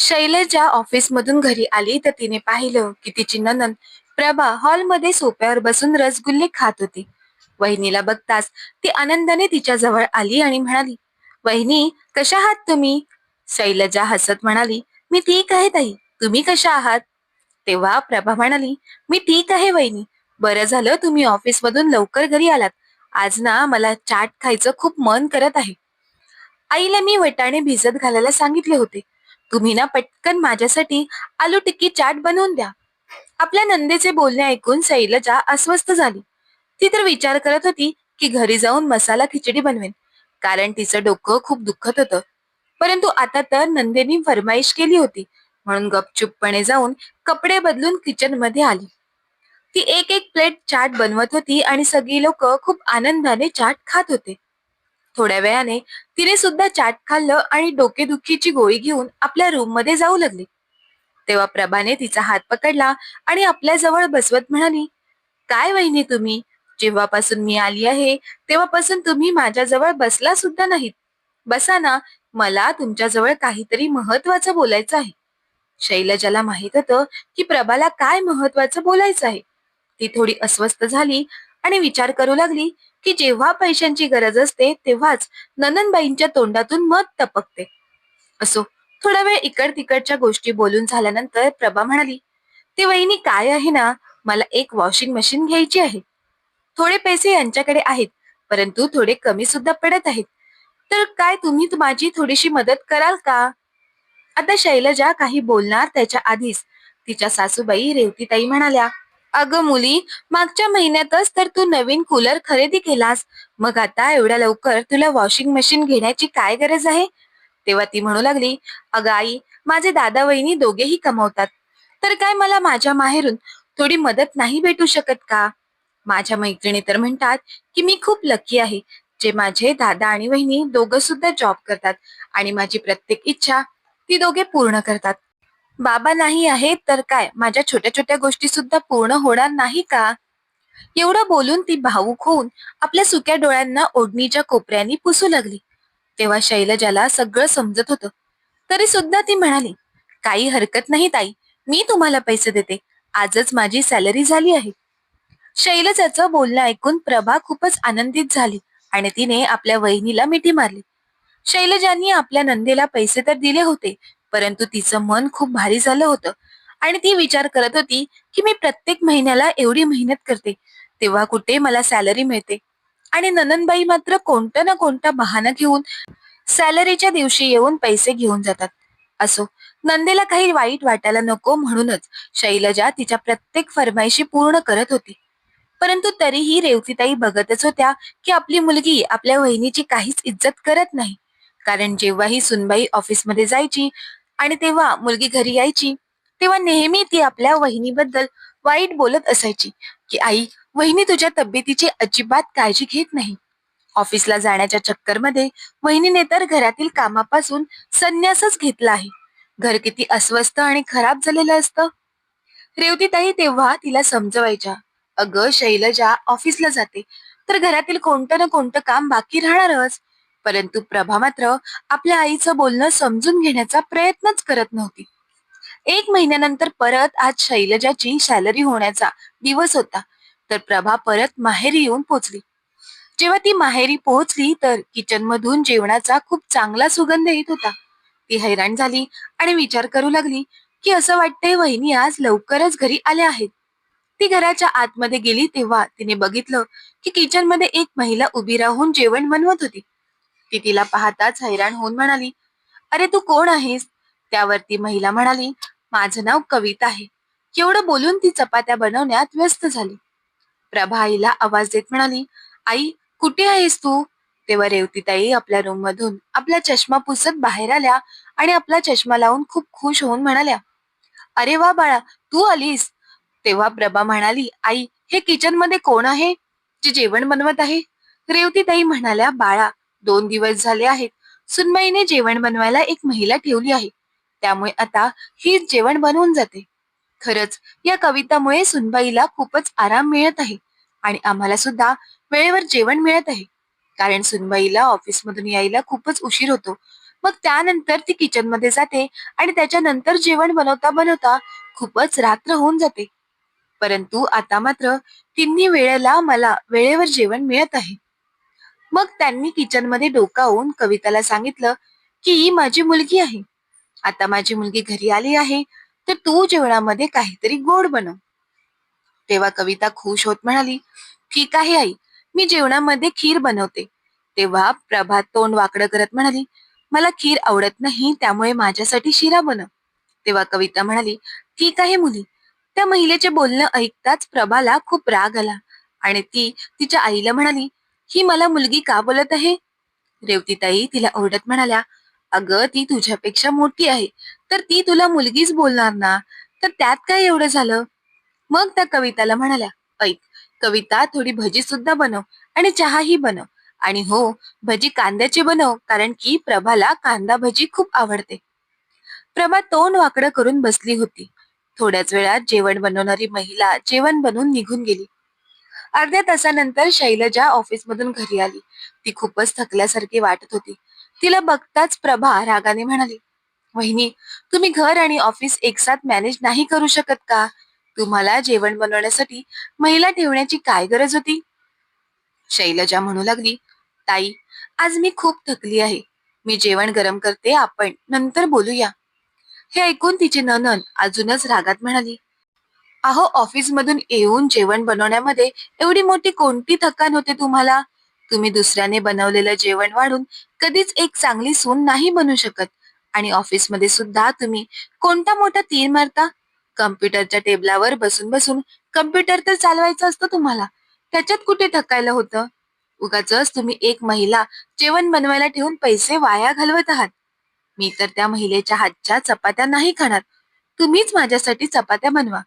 शैलजा ऑफिसमधून घरी आली तर तिने पाहिलं की तिची ननन प्रभा हॉलमध्ये सोप्यावर बसून रसगुल्ले खात होती. वहिनीला बघताच ती आनंदाने तिच्या जवळ आली आणि म्हणाली वहिनी कशा आहात तुम्ही? शैलजा हसत म्हणाली मी ठीक आहे ताई. तुम्ही कशा आहात? तेव्हा प्रभा म्हणाली मी ठीक आहे वहिनी. बरं झालं तुम्ही ऑफिसमधून लवकर घरी आलात. आज ना मला चाट खायचं खूप मन करत आहे. आईला मी वटाणे भिजत घालायला सांगितले होते. तुम्ही ना पटकन माझ्यासाठी आलू टिक्की चाट बनवून द्या. आपल्या नंदेचे बोलणे ऐकून शैलजा अस्वस्थ झाली. ती तर विचार करत होती की घरी जाऊन मसाला खिचडी बनवेन कारण तिचं डोकं खूप दुखत होतं. परंतु आता तर नंदेनी फरमाईश केली होती म्हणून गपचूपपणे जाऊन कपडे बदलून किचनमध्ये आली. ती एक एक प्लेट चाट बनवत होती आणि सगळी लोक खूप आनंदाने चाट खात होते. थोड्या वेळाने तिने सुद्धा चाट खाल्लं आणि डोकेदुखीची गोळी घेऊन आपल्या रूममध्ये जाऊ लागली. तेव्हा प्रभाने तिचा हात पकडला आणि आपल्या जवळ बसवत म्हणाली काय वहिनी तुम्ही? जेव्हापासून मी आली आहे तेव्हापासून तुम्ही माझ्याजवळ बसला सुद्धा नाहीत. बसा ना मला तुमच्याजवळ काहीतरी महत्वाचं बोलायचं आहे. शैलजाला माहीत होतं की प्रभाला काय महत्वाचं बोलायचं आहे. ती थोडी अस्वस्थ झाली आणि विचार करू लागली की जेव्हा पैशांची गरज असते तेव्हाच नननबाईंच्या तोंडातून मत टपकते. असो थोडा वेळ इकड तिकडच्या गोष्टी बोलून झाल्यानंतर प्रभा म्हणाली ते वहिनी काय आहे ना मला एक वॉशिंग मशीन घ्यायची आहे. थोडे पैसे यांच्याकडे आहेत परंतु थोडे कमी सुद्धा पडत आहेत. तर काय तुम्ही माझी थोडीशी मदत कराल का? आता शैलजा काही बोलणार त्याच्या आधीच तिच्या सासूबाई रेवतीताई म्हणाल्या अगं मुली मागच्या महिन्यातच तर तू नवीन कूलर खरेदी केलास. मग आता एवढ्या लवकर तुला वॉशिंग मशीन घेण्याची काय गरज आहे? तेव्हा ती म्हणू लागली अगं आई माझे दादा वहिनी दोघेही कमवतात. तर काय मला माझ्या माहेरून थोडी मदत नाही भेटू शकत का? माझ्या मैत्रिणी तर म्हणतात की मी खूप लकी आहे जे माझे दादा आणि वहिनी दोघं सुद्धा जॉब करतात आणि माझी प्रत्येक इच्छा ती दोघे पूर्ण करतात. बाबा नाही आहेत तर काय? माझ्या छोट्या छोट्या गोष्टी सुद्धा पूर्ण होणार नाही का? एवढं बोलून ती भावूक होऊन आपल्या सुक्या डोळ्यांना ओढणीच्या कोपऱ्यांनी पुसू लागली. तेव्हा शैलजाला सगळं समजत होतं. तरी सुद्धा ती म्हणाली काही हरकत नाही ताई मी तुम्हाला पैसे देते. आजच माझी सॅलरी झाली आहे. शैलजाचं बोलणं ऐकून प्रभा खूपच आनंदित झाली आणि तिने आपल्या वहिनीला मिठी मारली. शैलजांनी आपल्या नंदेला पैसे तर दिले होते परंतु तिचं मन खूप भारी झालं होतं. आणि ती विचार करत होती की मी प्रत्येक महिन्याला एवढी मेहनत करते तेव्हा कुठे मला सॅलरी मिळते. आणि नननबाई मात्र कोणतं ना कोणता बहाणं घेऊन सॅलरीच्या दिवशी येऊन पैसे घेऊन जातात. असो नंदेला काही वाईट वाटायला नको म्हणूनच शैलजा तिच्या प्रत्येक फरमाईशी पूर्ण करत होती. परंतु तरीही रेवतीताई बघतच होत्या की आपली मुलगी आपल्या वहिनीची काहीच इज्जत करत नाही. कारण जेव्हाही सुनबाई ऑफिसमध्ये जायची आणि तेव्हा मुलगी घरी यायची. तेव्हा नेहमी ती आपल्या वहिनीबद्दल वाईट बोलत असायची की आई वहिनी तुझ्या तब्येतीची अजिबात काळजी घेत नाही. ऑफिसला जाण्याच्या चक्करमध्ये वहिनीने तर घरातील कामापासून संन्यासच घेतला आहे. घर किती अस्वस्थ आणि खराब झालेलं असतं. रेवतीताई तेव्हा तिला समजवायच्या. अगं शैलजा ऑफिसला जाते. तर घरातील कोणतं ना कोणतं काम बाकी राहणारच. परंतु प्रभा मात्र आपल्या आईचं बोलणं समजून घेण्याचा प्रयत्नच करत नव्हती. एक महिन्यानंतर परत आज शैलजाची सॅलरी होण्याचा दिवस होता तर प्रभा परत माहेरी येऊन पोचली. जेव्हा ती माहेरी पोहोचली तर किचन मधून जेवणाचा खूप चांगला सुगंध येत होता. ती हैराण झाली आणि विचार करू लागली की असं वाटतंय वहिनी आज लवकरच घरी आल्या आहेत. ती घराच्या आतमध्ये गेली तेव्हा तिने बघितलं की किचनमध्ये एक महिला उभी राहून जेवण बनवत होती. ती तिला पाहताच हैराण होऊन म्हणाली अरे तू कोण आहेस? त्यावरती महिला म्हणाली माझं नाव कविता आहे. एवढं बोलून ती चपात्या बनवण्यात व्यस्त झाली. प्रभा आईला आवाज देत म्हणाली आई कुठे आहेस तू? तेव्हा रेवतीताई आपल्या रूम मधून आपला चष्मा पुसत बाहेर आल्या आणि आपला चष्मा लावून खूप खुश होऊन म्हणाल्या अरे वा बाळा तू आलीस. तेव्हा प्रभा म्हणाली आई हे किचनमध्ये कोण आहे जे जेवण बनवत आहे? रेवतीताई म्हणाल्या बाळा दोन दिवस झाले आहेत. सुनबाईने जेवण बनवायला एक महिला ठेवली आहे. त्यामुळे आता हीच जेवण बनवून जाते. खरंच या कवितामुळे सुनबाईला खूपच आराम मिळत आहे आणि आम्हाला सुद्धा वेळेवर जेवण मिळत आहे. कारण सुनबाईला ऑफिसमधून यायला खूपच उशीर होतो. मग त्यानंतर ती किचनमध्ये जाते आणि त्याच्यानंतर जेवण बनवता बनवता खूपच रात्र होऊन जाते. परंतु आता मात्र तिन्ही वेळेला मला वेळेवर जेवण मिळत आहे. मग त्यांनी किचनमध्ये डोकावून कविताला सांगितलं की ही माझी मुलगी आहे. आता माझी मुलगी घरी आली आहे तर तू जेवणामध्ये काहीतरी गोड बनव. तेव्हा कविता खुश होत म्हणाली ठीक आहे आई मी जेवणामध्ये खीर बनवते. तेव्हा प्रभात तोंड वाकडं करत म्हणाली मला खीर आवडत नाही त्यामुळे माझ्यासाठी शिरा बनव. तेव्हा कविता म्हणाली ठीक आहे मुली. त्या महिलेचे बोलणं ऐकताच प्रभाला खूप राग आला आणि ती तिच्या आईला म्हणाली ही मला मुलगी का बोलत आहे? रेवतीताई तिला ओरडत म्हणाल्या अगं ती तुझ्यापेक्षा मोठी आहे तर ती तुला मुलगीच बोलणार ना? तर त्यात काय एवढं झालं? मग त्या कविताला म्हणाल्या ऐक कविता थोडी भजी सुद्धा बनव आणि चहाही बनव. आणि हो भजी कांद्याची बनव कारण की प्रभाला कांदा भजी खूप आवडते. प्रभा तोंड वाकडं करून बसली होती. थोड्याच वेळात जेवण बनवणारी महिला जेवण बनवून निघून गेली. अर्ध्या तासानंतर शैलजा ऑफिसमधून घरी आली. ती खूपच थकल्यासारखी वाटत होती. तिला बघताच प्रभा रागाने म्हणाली वहिनी तुम्ही घर आणि ऑफिस एकसाथ मॅनेज नाही करू शकत का? तुम्हाला जेवण बनवण्यासाठी महिला ठेवण्याची काय गरज होती? शैलजा म्हणू लागली ताई आज मी खूप थकली आहे. मी जेवण गरम करते आपण नंतर बोलूया. हे ऐकून तिची ननन अजूनच रागात म्हणाली अहो ऑफिसमधून येऊन जेवण बनवण्यामध्ये एवढी मोठी कोणती थकान होते तुम्हाला? तुम्ही दुसऱ्याने बनवलेलं जेवण वाढून कधीच एक चांगली सून नाही बनू शकत. आणि ऑफिसमध्ये सुद्धा तुम्ही कोणता मोठा तीर मारता? कम्प्युटरच्या टेबलावर बसून बसून कम्प्युटर तर चालवायचं असतं तुम्हाला. त्याच्यात कुठे थकायला होतं? उगाच तुम्ही एक महिला जेवण बनवायला ठेवून पैसे वाया घालवत आहात. मी तर त्या महिलेच्या हातच्या चपात्या नाही खाणार. तुम्हीच माझ्यासाठी चपात्या बनवा.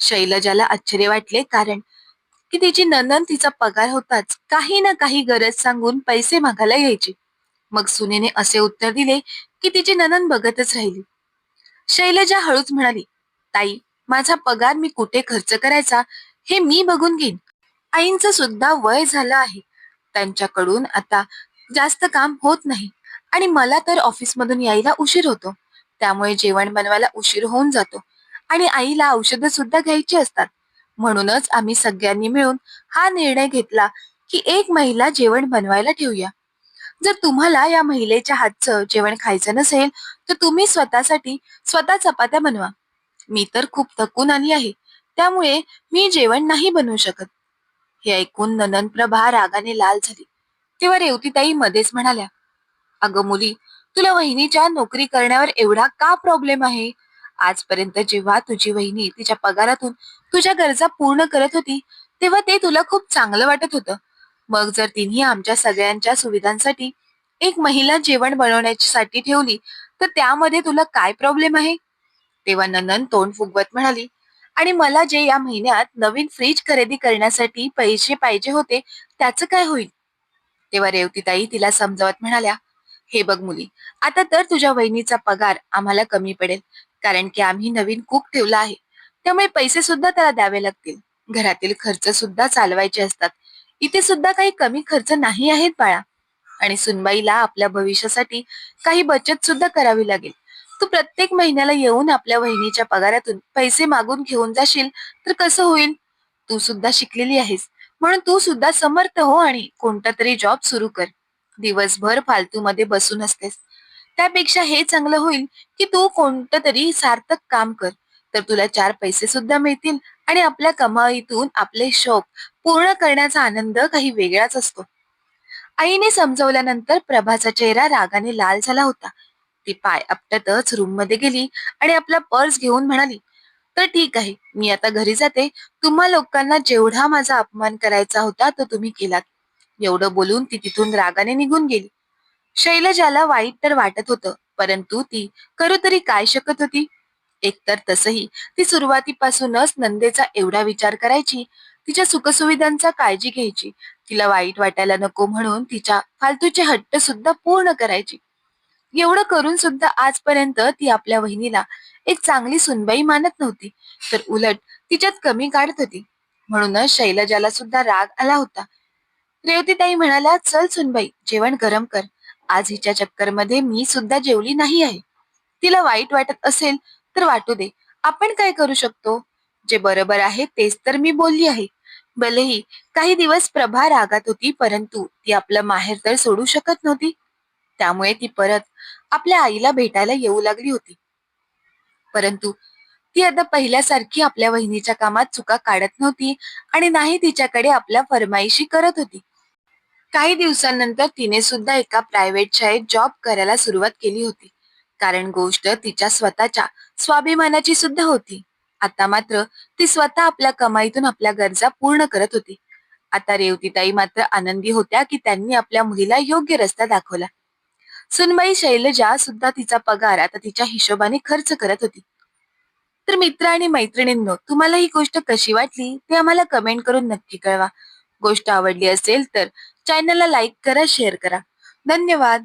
शैलजाला आश्चर्य वाटले कारण की तिची नंदन तिचा पगार होताच काही ना काही गरज सांगून पैसे मागायला यायची. मग सुनेने असे उत्तर दिले की तिची ननन बघतच राहिली. शैलजा हळूच म्हणाली ताई माझा पगार मी कुठे खर्च करायचा हे मी बघून घेईन. आईंचं सुद्धा वय झालं आहे. त्यांच्याकडून आता जास्त काम होत नाही. आणि मला तर ऑफिसमधून यायला उशीर होतो. त्यामुळे जेवण बनवायला उशीर होऊन जातो. आणि आईला औषधं सुद्धा घ्यायची असतात. म्हणूनच आम्ही सगळ्यांनी मिळून हा निर्णय घेतला की एक महिला जेवण बनवायला ठेवूया. जर तुम्हाला या महिलेच्या हातचं जेवण खायचं नसेल तर तुम्ही स्वतःसाठी स्वतः चपात्या बनवा. मी तर खूप थकून आली आहे त्यामुळे मी जेवण नाही बनवू शकत. हे ऐकून ननन प्रभा रागाने लाल झाली. तेव्हा रेवतीताई मध्येच म्हणाल्या अगं मुली तुला वहिनीच्या नोकरी करण्यावर एवढा का प्रॉब्लेम आहे? आजपर्यंत जेव्हा तुझी वहिनी तिच्या पगारातून तुझ्या गरजा पूर्ण करत होती तेव्हा ते तुला खूप चांगलं वाटत होतं. मग जर तिने आमच्या सगळ्यांच्या सुविधांसाठी एक महिला जेवण बनवण्यासाठी ठेवली तर त्यामध्ये तुला काय प्रॉब्लेम आहे? तेव्हा ननन तोंड फुगवत म्हणाली आणि मला जे या महिन्यात नवीन फ्रीज खरेदी करण्यासाठी पैसे पाहिजे होते त्याचं काय होईल? तेव्हा रेवतीताई तिला समजावत म्हणाल्या हे बघ मुली आता तर तुझ्या वहिनीचा पगार आम्हाला कमी पडेल. कारण की आम्ही नवीन कुक ठेवला आहे. त्यामुळे पैसे सुद्धा त्याला द्यावे लागतील. घरातील खर्च सुद्धा चालवायचे असतात. इथे सुद्धा काही कमी खर्च नाही आहेत बाळा. आणि सुनबाईला आपल्या भविष्यासाठी काही बचत सुद्धा करावी लागेल. तू प्रत्येक महिन्याला येऊन आपल्या वहिनीच्या पगारातून पैसे मागून घेऊन जाशील तर कसं होईल? तू सुद्धा शिकलेली आहेस. म्हणून तू सुद्धा समर्थ हो आणि कोणता तरी जॉब सुरू कर. दिवसभर फालतू मध्ये बसून असतेस. त्यापेक्षा हे चांगलं होईल की तू कोणतं तरी सार्थक काम कर. तर तुला चार पैसे सुद्धा मिळतील आणि आपल्या कमाईतून आपले शौक पूर्ण करण्याचा आनंद काही वेगळाच असतो. आईने समजवल्यानंतर प्रभाचा चेहरा रागाने लाल झाला होता. ती पाय आपटतच रूममध्ये गेली आणि आपला पर्स घेऊन म्हणाली तर ठीक आहे मी आता घरी जाते. तुम्हा लोकांना जेवढा माझा अपमान करायचा होता तो तुम्ही केलात. एवढं बोलून ती तिथून रागाने निघून गेली. शैलजाला वाईट तर वाटत होतं परंतु ती करू तरी काय शकत होती? एकतर तसही ती सुरुवातीपासूनच नंदेचा एवढा विचार करायची तिच्या सुखसुविधांचा काळजी घ्यायची तिला वाईट वाटायला नको म्हणून तिच्या फालतूचे हट्ट सुद्धा पूर्ण करायची. एवढं करून सुद्धा आजपर्यंत ती आपल्या वहिनीला एक चांगली सुनबाई मानत नव्हती तर उलट तिच्यात कमी काढत होती. म्हणूनच शैलजाला सुद्धा राग आला होता. रेवतीताई म्हणाल्या चल सुनबाई जेवण गरम कर. आज हिच्या चक्करमध्ये मी सुद्धा जेवली नाही आहे. तिला वाईट वाटत असेल तर वाटू दे. आपण काय करू शकतो? जे बरोबर आहे तेच तर मी बोलली आहे. भलेही काही दिवस प्रभा रागात होती परंतु ती आपलं माहेर तर सोडू शकत नव्हती. त्यामुळे ती परत आपल्या आईला भेटायला येऊ लागली होती. परंतु ती आता पहिल्यासारखी आपल्या वहिनीच्या कामात चुका काढत नव्हती आणि नाही तिच्याकडे आपल्या फरमाईशी करत होती. काही दिवसांनंतर तिने सुद्धा एका प्रायव्हेट शाळेत जॉब करायला सुरुवात केली होती. कारण गोष्ट तिच्या स्वतःच्या स्वाभिमानाची सुद्धा होती. आता मात्र ती स्वतः आपल्या कमाईतून आपल्या गरजा पूर्ण करत होती. आता रेवतीताई मात्र आनंदी होत्या की त्यांनी आपल्या मुलीला योग्य रस्ता दाखवला. सुनबाई शैलजा सुद्धा तिचा पगार आता तिच्या हिशोबाने खर्च करत होती. तर मित्र आणि मैत्रिणींनो तुम्हाला ही गोष्ट कशी वाटली ते आम्हाला कमेंट करून नक्की कळवा. गोष्ट आवडली असेल तर चॅनलला लाईक करा शेअर करा. धन्यवाद.